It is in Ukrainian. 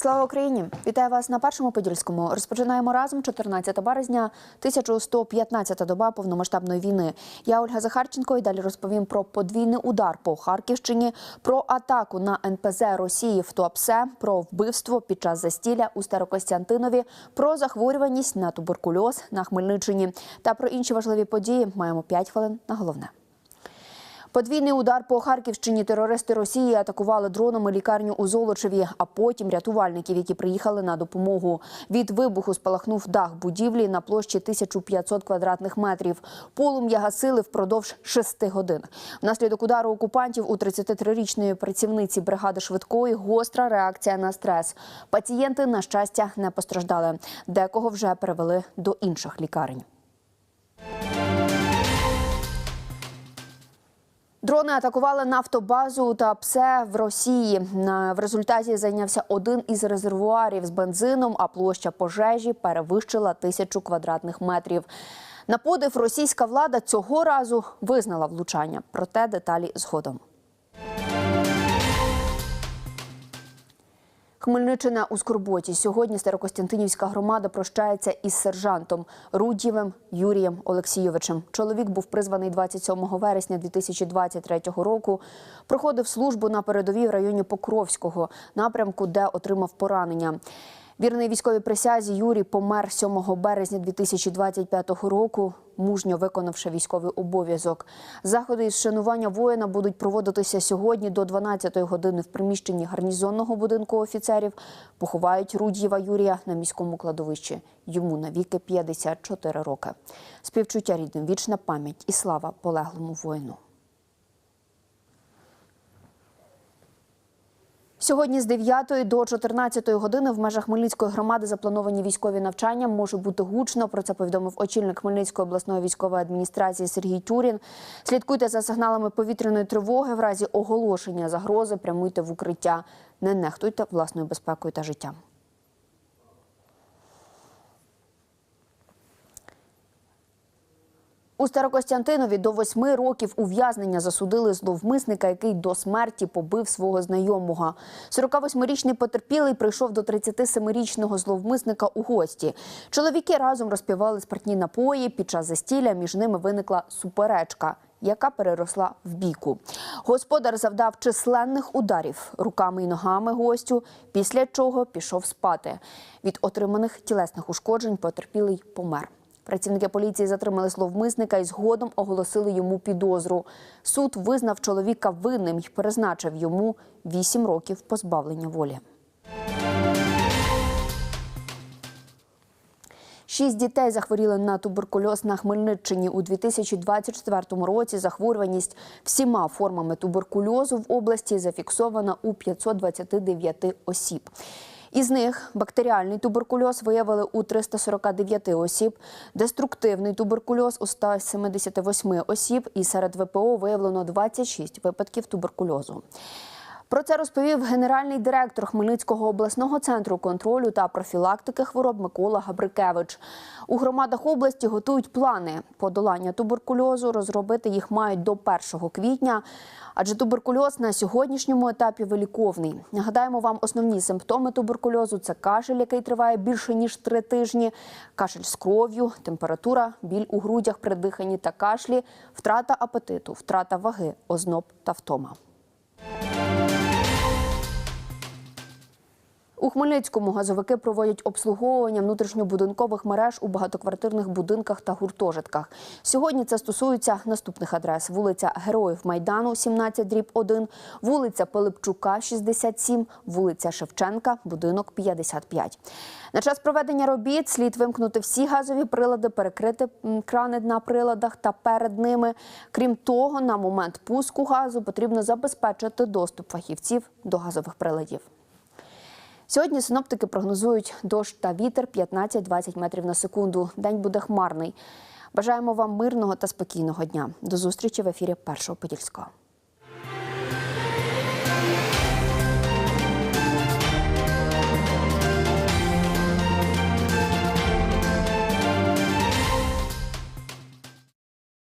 Слава Україні! Вітаю вас на першому подільському. Розпочинаємо разом 14 березня, 1115 доба повномасштабної війни. Я Ольга Захарченко і далі розповім про подвійний удар по Харківщині, про атаку на НПЗ Росії в Туапсе, про вбивство під час застілля у Старокостянтинові, про захворюваність на туберкульоз на Хмельниччині та про інші важливі події. Маємо 5 хвилин на головне. Подвійний удар по Харківщині терористи Росії атакували дронами лікарню у Золочеві, а потім рятувальників, які приїхали на допомогу. Від вибуху спалахнув дах будівлі на площі 1500 квадратних метрів. Полум'я гасили впродовж шести годин. Внаслідок удару окупантів у 33-річної працівниці бригади швидкої гостра реакція на стрес. Пацієнти, на щастя, не постраждали. Декого вже перевели до інших лікарень. Дрони атакували нафтобазу та ПСЕ в Росії. В результаті зайнявся один із резервуарів з бензином, а площа пожежі перевищила тисячу квадратних метрів. На подив російська влада цього разу визнала влучання. Проте деталі згодом. Хмельниччина у скорботі. Сьогодні Старокостянтинівська громада прощається із сержантом Рудєвим Юрієм Олексійовичем. Чоловік був призваний 27 вересня 2023 року. Проходив службу на передовій в районі Покровського напрямку, де отримав поранення. Вірний військовій присязі Юрій помер 7 березня 2025 року, мужньо виконавши військовий обов'язок. Заходи із вшанування воїна будуть проводитися сьогодні до 12-ї години в приміщенні гарнізонного будинку офіцерів. Поховають Рудєва Юрія на міському кладовищі. Йому навіки 54 роки. Співчуття рідним, вічна пам'ять і слава полеглому воїну. Сьогодні з 9 до 14 години в межах Хмельницької громади заплановані військові навчання. Може бути гучно. Про це повідомив очільник Хмельницької обласної військової адміністрації Сергій Тюрін. Слідкуйте за сигналами повітряної тривоги. В разі оголошення загрози прямуйте в укриття. Не нехтуйте власною безпекою та життям. У Старокостянтинові до восьми років ув'язнення засудили зловмисника, який до смерті побив свого знайомого. 48-річний потерпілий прийшов до 37-річного зловмисника у гості. Чоловіки разом розпівали спиртні напої. Під час застілля між ними виникла суперечка. Яка переросла в бійку. Господар завдав численних ударів руками і ногами гостю, після чого пішов спати. Від отриманих тілесних ушкоджень потерпілий помер. Працівники поліції затримали зловмисника і згодом оголосили йому підозру. Суд визнав чоловіка винним і призначив йому 8 років позбавлення волі. Шість дітей захворіли на туберкульоз на Хмельниччині у 2024 році. Захворюваність всіма формами туберкульозу в області зафіксована у 529 осіб. Із них бактеріальний туберкульоз виявили у 349 осіб, деструктивний туберкульоз у 178 осіб, і серед ВПО виявлено 26 випадків туберкульозу. Про це розповів генеральний директор Хмельницького обласного центру контролю та профілактики хвороб Микола Габрикевич. У громадах області готують плани подолання туберкульозу. Розробити їх мають до 1 квітня, адже туберкульоз на сьогоднішньому етапі виліковний. Нагадаємо вам основні симптоми туберкульозу: це кашель, який триває більше ніж три тижні, кашель з кров'ю, температура, біль у грудях при диханні та кашлі, втрата апетиту, втрата ваги, озноб та втома. У Хмельницькому газовики проводять обслуговування внутрішньобудинкових мереж у багатоквартирних будинках та гуртожитках. Сьогодні це стосується наступних адрес: вулиця Героїв Майдану, 17 дріб 1, вулиця Пилипчука, 67, вулиця Шевченка, будинок 55. На час проведення робіт слід вимкнути всі газові прилади, перекрити крани на приладах та перед ними. Крім того, на момент пуску газу потрібно забезпечити доступ фахівців до газових приладів. Сьогодні синоптики прогнозують дощ та вітер 15-20 метрів на секунду. День буде хмарний. Бажаємо вам мирного та спокійного дня. До зустрічі в ефірі Першого Подільського.